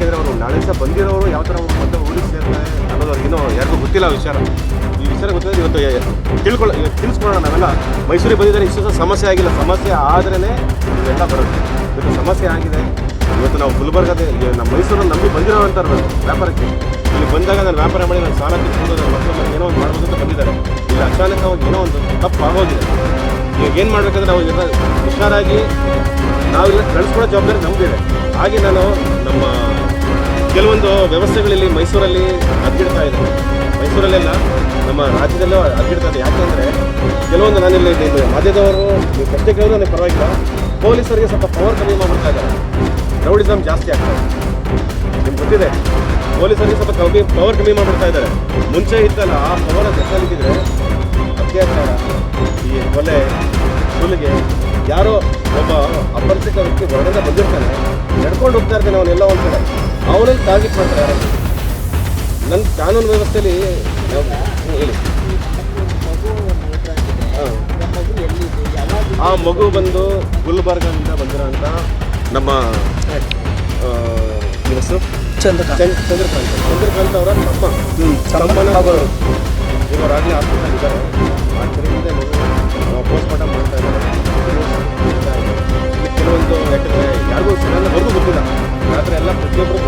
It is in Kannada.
ಯಾಕೆಂದರೆ ಅವರು ನಾಳೆಯಿಂದ ಬಂದಿರೋರು ಯಾವ ಥರ ಅವ್ರು ಮತ್ತೆ ಊರಿಗೆ ಸೇರ್ತಾರೆ ಅನ್ನೋದು ಅವ್ರಿಗೆ ಇನ್ನೂ ಯಾರಿಗೂ ಗೊತ್ತಿಲ್ಲ ವಿಚಾರ. ಈ ವಿಚಾರ ಗೊತ್ತಿಲ್ಲ ಇವತ್ತು ತಿಳ್ಕೊಳ್ಳೋ ತಿಳಿಸ್ಕೊಳ್ಳೋಣ ನಾವೆಲ್ಲ. ಮೈಸೂರಿಗೆ ಬಂದಿದ್ದಾರೆ, ಇಷ್ಟು ಸಮಸ್ಯೆ ಆಗಿಲ್ಲ. ಸಮಸ್ಯೆ ಆದ್ರೇ ಇವೆಲ್ಲ ಬರುತ್ತೆ. ಇವತ್ತು ಸಮಸ್ಯೆ ಆಗಿದೆ. ಇವತ್ತು ನಾವು ಗುಲ್ಬರ್ಗದ ನಮ್ಮ ಮೈಸೂರಲ್ಲಿ ನಂಬಿ ಬಂದಿರೋ ಬಂದಿರೋವಂಥವ್ರು ವ್ಯಾಪಾರಕ್ಕೆ. ಇಲ್ಲಿ ಬಂದಾಗ ನಾನು ವ್ಯಾಪಾರ ಮಾಡಿ ನಾನು ಸಾಲ ತಿಳ್ಕೊಂಡು ನನ್ನ ಮಕ್ಕಳ ಏನೋ ಒಂದು ಮಾಡ್ಬೋದು ಅಂತ ಬಂದಿದ್ದಾರೆ. ಇಲ್ಲಿ ಅಚಾನಕವಾಗಿ ಏನೋ ಒಂದು ತಪ್ಪು ಆಗೋದಿಲ್ಲ ಈಗ ಏನು ಮಾಡಬೇಕಂದ್ರೆ ನಾವು ಇದನ್ನ ಹುಷಾರಾಗಿ ನಾವೆಲ್ಲ, ಕಳಿಸ್ಕೊಳ್ಳೋ ಜವಾಬ್ದಾರಿ ನಂಬಿದೆ ಹಾಗೆ ನಾನು ನಮ್ಮ ಕೆಲವೊಂದು ವ್ಯವಸ್ಥೆಗಳಲ್ಲಿ ಮೈಸೂರಲ್ಲಿ ಅದ್ಗಿಡ್ತಾ ಇದೆ ಮೈಸೂರಲ್ಲೆಲ್ಲ ನಮ್ಮ ರಾಜ್ಯದಲ್ಲೂ ಅದ್ಗಿಡ್ತಾ ಇದೆ. ಯಾಕೆಂದರೆ ಕೆಲವೊಂದು ನಾನಿಲ್ಲಿ ಮಾಧ್ಯಮದವರು ಪ್ರಶ್ನೆ ನನಗೆ ಪರವಾಗಿಲ್ಲ. ಪೊಲೀಸರಿಗೆ ಸ್ವಲ್ಪ ಪವರ್ ಕಮ್ಮಿ ಮಾಡ್ಬಿಡ್ತಾ ಇದ್ದಾರೆ. ರೌಡಿಸಮ್ ಜಾಸ್ತಿ ಆಗ್ತಾ ಇದೆ. ನಿಮ್ಗೆ ಗೊತ್ತಿದೆ, ಪೊಲೀಸರಿಗೆ ಸ್ವಲ್ಪ ಕಮ್ಮಿ ಪವರ್ ಕಮ್ಮಿ ಮಾಡ್ಬಿಡ್ತಾ ಇದ್ದಾರೆ. ಮುಂಚೆ ಇತ್ತಲ್ಲ, ಆ ಪವರ್ ಇದ್ದಿದ್ರೆ ಅತ್ಯಾಚಾರ, ಈ ಕೊಲೆ, ಸುಲಿಗೆ, ಯಾರೋ ಒಬ್ಬ ಅಪರಿಚಿತ ವ್ಯಕ್ತಿ ಹೊರಗಡೆ ಬಂದಿರ್ತಾನೆ. ನಡ್ಕೊಂಡು ಹೋಗ್ತಾ ಇರ್ತಾನೆ ಅವನೆಲ್ಲ ಒಂದು ಕಡೆ. ಅವನಲ್ಲಿ ಟಾರ್ಗೆಟ್ ಮಾಡ್ತಾರೆ ನನ್ನ ಕಾನೂನು ವ್ಯವಸ್ಥೆಯಲ್ಲಿ ಹೇಳಿ. ಆ ಮಗು ಬಂದು ಗುಲ್ಬರ್ಗದಿಂದ ಬಂದಿರೋಂಥ ನಮ್ಮ ಹೆಸರು? ಚಂದ್ರಕಾಂತ್. ಚಂದ್- ಚಂದ್ರಕಾಂತ್. ಚಂದ್ರಕಾಂತ್ ಅವರ ತಮ್ಮ. ತಮ್ಮನ ಮಗಳು. ಇವರಾಗಲೇ ಹಾಸ್ಪಿಟಲ್ ಇದ್ದಾರೆ ಕೂಡ. ಆದರೆ ಎಲ್ಲ ಪ್ರತಿಯೊಬ್ಬರು